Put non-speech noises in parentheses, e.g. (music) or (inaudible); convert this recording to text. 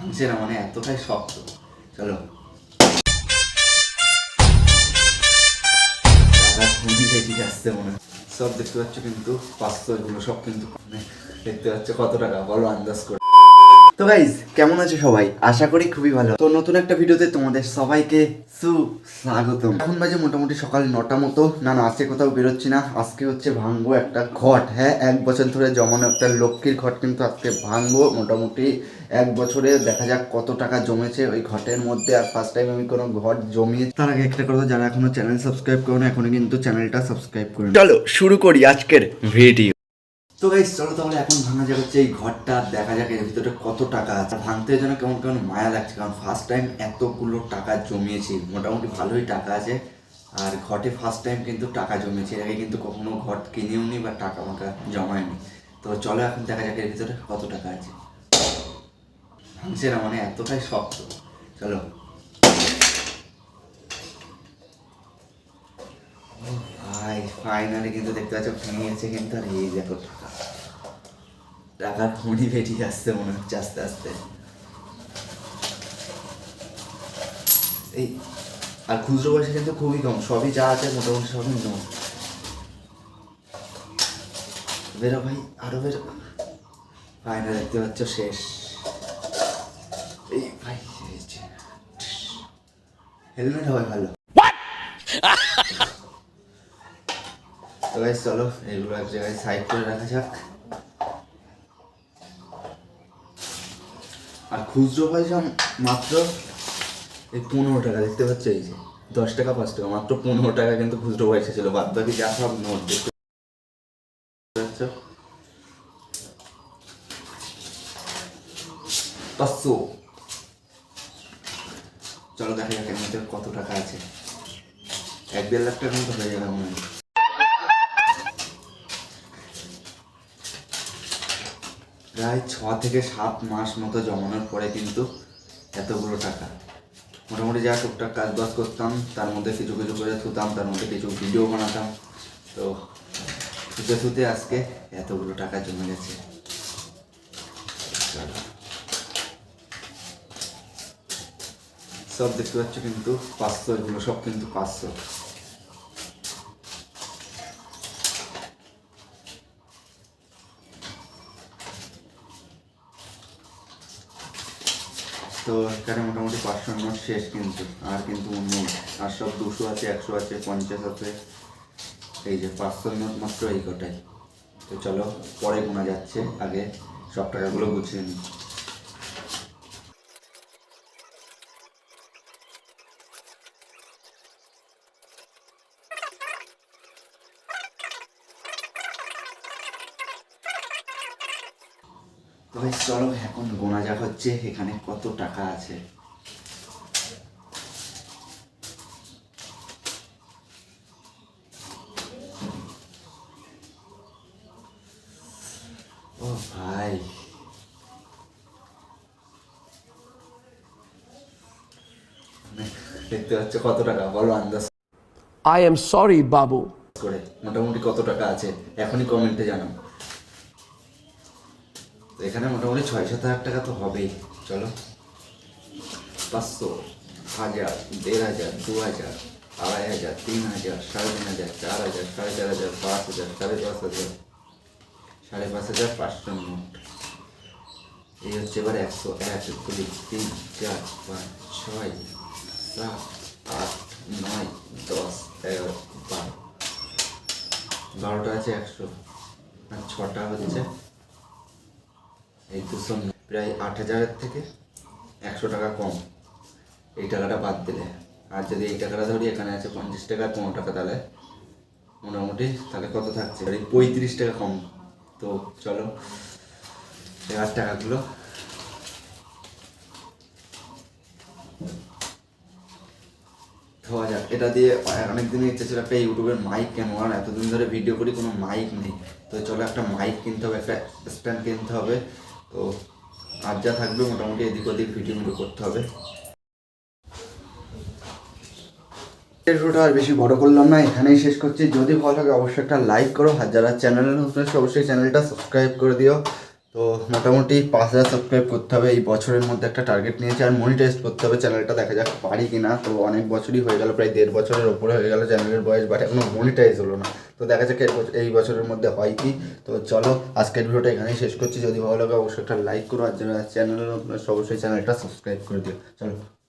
ভাঙছে মানে এতটাই শক্ত। চলো। বেশি মনে। সব দেখতে পাচ্ছ কিন্তু পাঁচশো এগুলো সব কিন্তু মানে দেখতে পাচ্ছ কত টাকা, বলো আন্দাজ করে। তো গাইজ কেমন আছো সবাই? আশা করি খুবই ভালো। তো নতুন একটা ভিডিওতে তোমাদের সবাইকে সুস্বাগতম। এখন বাজে মোটামুটি সকাল নটা মতো। না না, আজকে কোথাও বেরোচ্ছি না। আজকে হচ্ছে ভাঙবো একটা ঘট হ্যাঁ? এক বছর ধরে জমানো একটা লক্ষ্মীর ঘট কিন্তু আজকে ভাঙবো। মোটামুটি এক বছরে দেখা যাক কত টাকা জমেছে ওই ঘটের মধ্যে। আর ফার্স্ট টাইম আমি কোনো ঘট জমিয়ে তার আগে একটা কথা, যারা এখনও চ্যানেল সাবস্ক্রাইব করো না এখনও কিন্তু চ্যানেলটা সাবস্ক্রাইব করে। চলো, শুরু করি আজকের ভিডিও তো গাইস চলো তাহলে এখন ভাঙা যাবে হচ্ছে এই ঘরটা, দেখা যাক এর ভিতরে কত টাকা আছে। ভাঙতে যেন কেমন কেমন মায়া লাগছে, কারণ ফার্স্ট টাইম এতগুলো টাকা জমিয়েছি, মোটামুটি ভালোই টাকা আছে। আর ঘটে ফার্স্ট টাইম কিন্তু টাকা জমিয়েছি, এর আগে কিন্তু কখনো ঘট কিনেও নি বা টাকা মাকা জমায়নি তো চলো এখন দেখা যাক এর ভিতরে কত টাকা আছে। ভাঙছে না মানে এতটাই শক্ত। চলো। ভাই ফাইনালি কিন্তু দেখতে পাচ্ছ গেছে কিন্তু আর এই দেখো টাকা। টাকার খনি বেরিয়ে আসছে মনে হচ্ছে আস্তে আস্তে। এই, আর খুচরো পয়সা কিন্তু খুবই কম, সবই যা আছে মোটামুটি সবই নোট বেরো ভাই, আরও বেরো। ফাইনাল দেখতে পাচ্ছ, শেষ। এই ভাই হেলমেট হয় ভালো। (laughs) চলো, এগুলো এক জায়গায় সাইড করে রাখা যাক। আর খুচরো পয়সা মাত্র এই পনেরো টাকা, দেখতে পাচ্ছ এই যে, দশ টাকা, পাঁচ টাকা, মাত্র পনেরো টাকা কিন্তু খুচরো পয়সা ছিল, বাদ বাকি যা সব নোট, দেখতে পাঁচশো। চলো দেখা যাক কত টাকা আছে। এক দেড় লাখ টাকার মতো হয়ে যাবে মনে হয় প্রায় ছ থেকে সাত মাস মতো জমানোর পরে কিন্তু এতগুলো টাকা। মোটামুটি যা টুকটাক কাজ বাজ করতাম, তার মধ্যে কিছু কিছু করে থুতাম, তার মধ্যে কিছু ভিডিও বানাতাম। তো থুতে থুতে আজকে এতগুলো টাকা জমে গেছে। সব দেখতে পাচ্ছ কিন্তু পাঁচশো, এগুলো সব কিন্তু পাঁচশো। তো এখানে মোটামুটি পাঁচশো নোট শেষ কিন্তু, আর কিন্তু নোট আর সব দুশো আছে, একশো আছে, পঞ্চাশ আছে। এই যে পাঁচশো নোট মাত্র এই কটাই। তো চলো, পরে গোনা যাচ্ছে, আগে সব টাকাগুলো গুছিয়ে নিই। তো চলো এখন গোনা যাক হচ্ছে এখানে কত টাকা আছে? ও ভাই। দেখতে পাচ্ছ কত টাকা? বলো আন্দাজ। I am sorry, Babu. করে মোটামুটি কত টাকা আছে? এখনই কমেন্টে জানাও। এখানে মোটামুটি ছয় সাত হাজার টাকা তো হবেই। চলো। পাঁচশো, হাজার, দেড় হাজার, দু হাজার, আড়াই হাজার, তিন হাজার, সাড়ে তিন হাজার, চার হাজার, সাড়ে চার হাজার, পাঁচ হাজার, সাড়ে পাঁচ হাজার, সাড়ে পাঁচ হাজার, পাঁচশো নোট এই হচ্ছে এবার একশো এক, দুই, তিন, চার, পাঁচ, ছয়, সাত, আট, নয়, দশ, এগারো, বারো। বারোটা আছে একশো, আর ছটা হচ্ছে এই ন- প্রায় আট হাজারের থেকে একশো টাকা কম। এই টাকাটা বাদ দিলে। আর যদি এই টাকাটা ধরি, এখানে আছে পঞ্চাশ টাকা, পনেরো টাকা তাহলে মোটামুটি তাহলে কত থাকছে? এই পঁয়ত্রিশ টাকা কম। তো চলো, এবার টাকাগুলো ধোয়া যাক। এটা দিয়ে অনেক দিনের ইচ্ছা ছিল একটা ইউটিউবের মাইক কেন, আর এতদিন ধরে ভিডিও করি, কোনো মাইক নেই। তো চলো একটা মাইক কিনতে হবে, একটা স্ট্যান্ড কিনতে হবে। তো আর যা থাকবে মোটামুটি এদিক ওদিক ভিডিওগুলো করতে হবে। ভিডিওটা আর বেশি বড় করলাম না, এখানেই শেষ করছি। যদি ভালো লাগে অবশ্যই একটা লাইক করো, আর যারা চ্যানেলে নতুন অবশ্যই চ্যানেলটা সাবস্ক্রাইব করে দিও। তো মোটামুটি পাঁচ হাজার সাবস্ক্রাইব করতে হবে। এই বছরের মধ্যে একটা টার্গেট নিয়েছি আর মনিটাইজ করতে হবে। চ্যানেলটা দেখা যাক পারি কি না তো অনেক বছরই হয়ে গেল, প্রায় দেড় বছরের ওপরে হয়ে গেল চ্যানেলের বয়স বাট এখনও মনিটাইজ হলো না। তো দেখা যাক এই বছর- এই বছরের মধ্যে হয় কি। তো চলো, আজকের ভিডিওটা এখানেই শেষ করছি। যদি ভালো লাগে অবশ্যই একটা লাইক করো। আর যারা চ্যানেলের অবশ্যই চ্যানেলটা সাবস্ক্রাইব করে দিও। চলো।